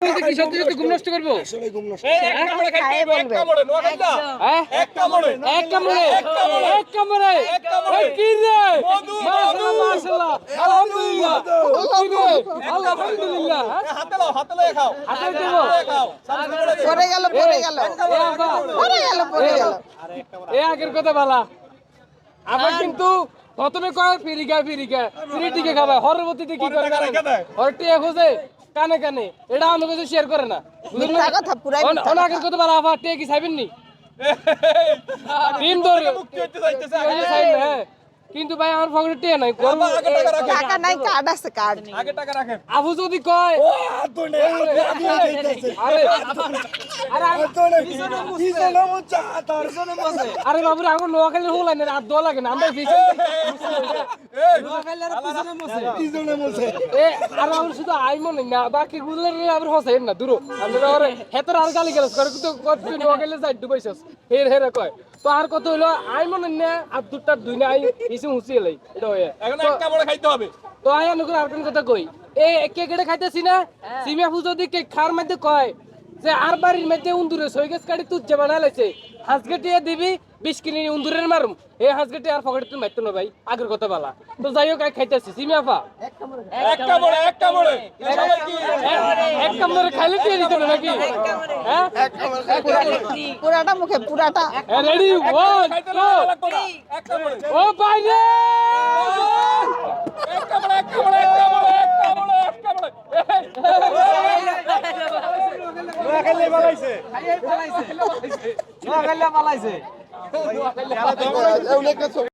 কি সত্যি সত্যি ঘুম নষ্ট করব? আসলে ঘুম নষ্ট খায়ে বলবে। হ্যাঁ? এক কামড়ে এক কামড়ে এক কামড়ে ওই কি রে? মাশাআল্লাহ মাশাআল্লাহ আলহামদুলিল্লাহ। কি রে আলহামদুলিল্লাহ। হাতে দেবো পড়ে গেল। পড়ে গেল এ গেল। এ আগের কথা বলা। আবার কিন্তু প্রথমে কয় ফিরিকা ফিরিকা। ফিরি টিকে খাবা। হরের মধ্যে কি করে হর টিয়া খোঁজে। কানে কানে এটা আমার কাছে শেয়ার করে না কথা, পুরাই মিথ্যা কথা। আগের কথা বলা আবার টিয়া কি চাইবেন নি দিন ধরে। কিন্তু ভাই আমার পকেটে টিয়া নাই। টাকা নাই কার্ড আছে কার্ড আবু যদি কয় হাত ধরে হাত ধরে আরে আরে আরে বাবুরে আমার নোয়াখালীর লাগে না রাত দোয়া লাগে না। আমরা পিছনে আর আমার শুধু আই মনে না বাকি গুলোর আবার হসাই না দূর। হেতর আর গালি গেলাস করে কিন্তু কত নোয়াখালী যাই ডুবাইছস হের হেরে কয়। তো আর কত হইল? আই মনে না আর দুটা দুই না আই ইসে হুসি এলাই এটা হয়ে এখন এক কামড়ে খাইতে হবে। তো আই অনুকূল আর কোন কথা কই। এ একে কেটে খাইতেছি না? সিমিয়া পুজো দি কে খার মধ্যে কয় যে আর বাড়ির মধ্যে উন্দুরে সৈগেস কাটি তুচ্ছে বানাইছে হাঁসগেটিয়া দিবি বিশ কিনি উন্দুরের মারুম। এই হাঁসগেটি আর পকেটে তুমি মারতো না ভাই আগের কথা বলা। তো যাই হোক খাইতেছি। সিমিয়া ফা এক কামড়ে এক কামড়ে সবাই কি? এক কামড়ে খাইলে দিয়ে দিত না নাকি? হ্যাঁ? পুরাটা মুখে পুরাটা। রেডি ওয়ান টু এক কামড়ে ও বাইরে এক কামড়ে এক কামড়ে এক কামড়ে এক কামড়ে এক কামড়ে নোয়াখালী বানাইছে। নোয়াখালী পালাইছে এমন একটা ছবি